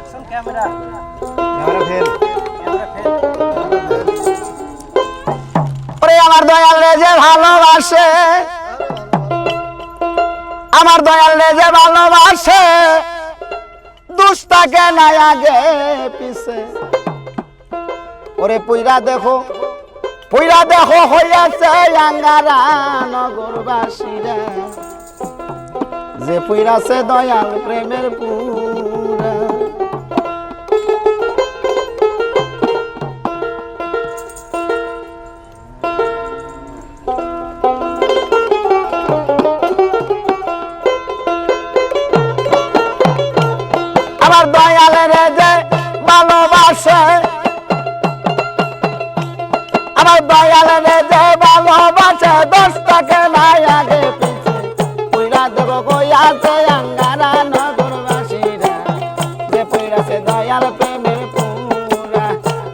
Action camera. Camera fail. ওরে আমার দয়াল রে যে ভালোবাসে আমার দয়াল রে যে ভালোবাসে দুষ্টাকে নাই আগে পিছে। ওরে পুইরা দেখো পুইরা দেখো হইয়াছে আঙ্গারা নগরবাসীরা যে পুইরাছে দয়াল প্রেমের পুরা ভালোবাসে। আমার দয়ালের যে ভালোবাসে দশটাকে নাই আগে পুইরা দেব কই আঙ্গারা নগরবাসীরা যে পুইরাছে দয়াল প্রেমের পুরা,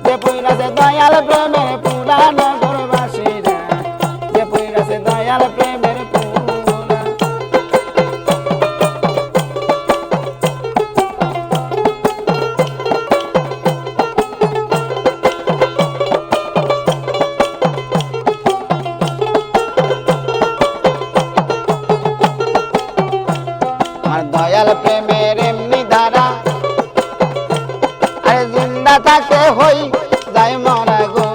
যে পুইরাছে দয়াল প্রেমের পুরা জিন্দা থাকে হই যাই মরা গো।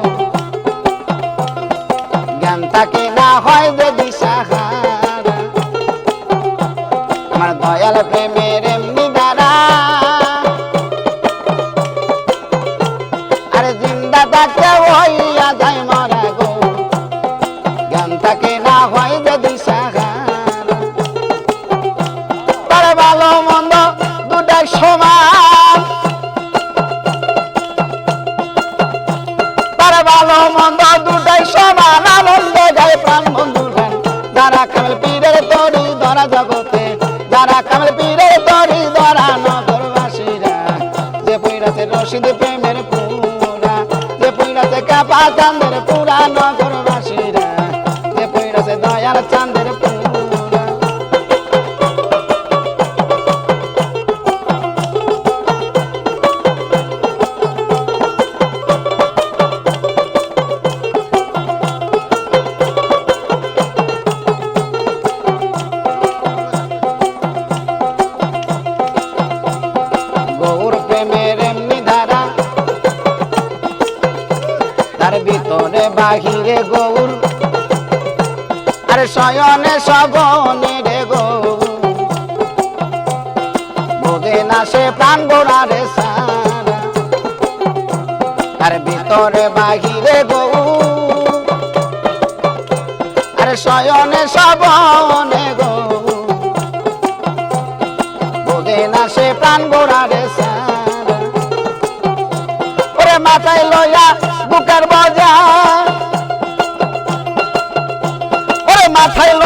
জ্ঞান থাকে না হয় যদি সাহারা। আমার দয়াল প্রেমের এমনি ধারা আরে জিন্দা থাকে হইয়া যাই মরা গো। জ্ঞান থাকে না হয় যদি ভালো মন্দ দুটাই সমান, আনন্দ যায় প্রাণ বন্ধু গান যারা কামেল পীরের তরি ধরা জগতে, যারা কামেল পীরের তরি ধরা নগরবাসীরা। যে পইরাছে রশিদ প্রেমের পুরা, যে পইরাছে কাপা চান্দের পুরা নগরবাসীরা। যে পইরাছে দয়ার চান্দের পুরা ভিতরে বাহিরে গৌর। আরে শয়নে সগনে রে গৌর। না সে প্রাণ গোড়ারে সারা। তার ভিতরে বাহিরে গৌর। আরে শয়নে সবনে গৌর। না সে প্রাণ গোড়ারে সারা। ওরে মাথায় লইয়া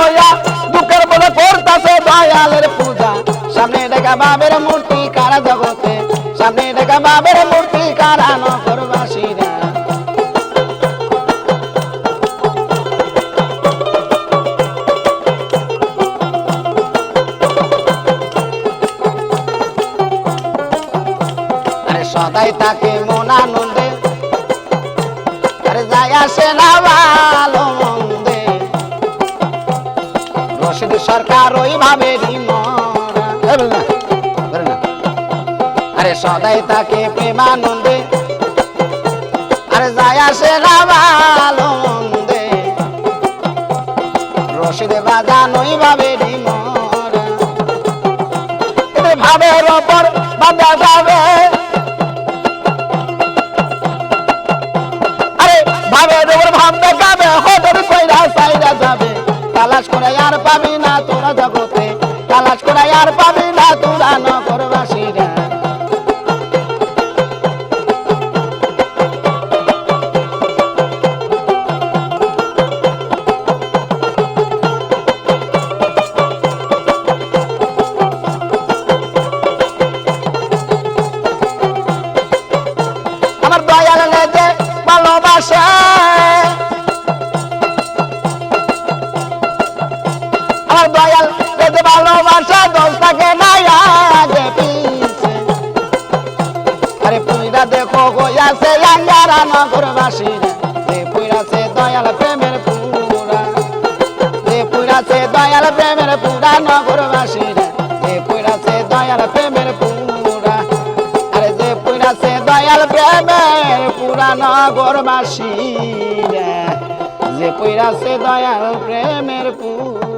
লইয়া বুকের বলে করতাছে দয়ালের পূজা। সামনে দেখা বাবের মূর্তি কারা জগতে? সামনে দেখা বাবের মূর্তি কারা নগরবাসীরা? সদাই তাকে মন আনন্দে। যাই আসে না ভালো রশিদ সরকার ওইভাবে আরে সদাই তাকে প্রেমানন্দে আরে যাই আসে না ভালো মন্দে রশিদ বাজান ওইভাবে ভাবের ওপর বাঁধা যাবে। আরে ভাবের ওপর ভাব দেখাবে হদর কইরা সাইরা যাবে। তালাশ করে আর পাবি না তোরা জগতে প্রেমের পুরা। রে পুরা সে দয়াল প্রেমের পুরা নগরবাসীরা পুরা সে দয়াল প্রেমের পুরা। আরে যে পুরাছে দয়াল প্রেমের পুরা নগরবাসীরা যে পুরাছে দয়াল প্রেমের পুরা।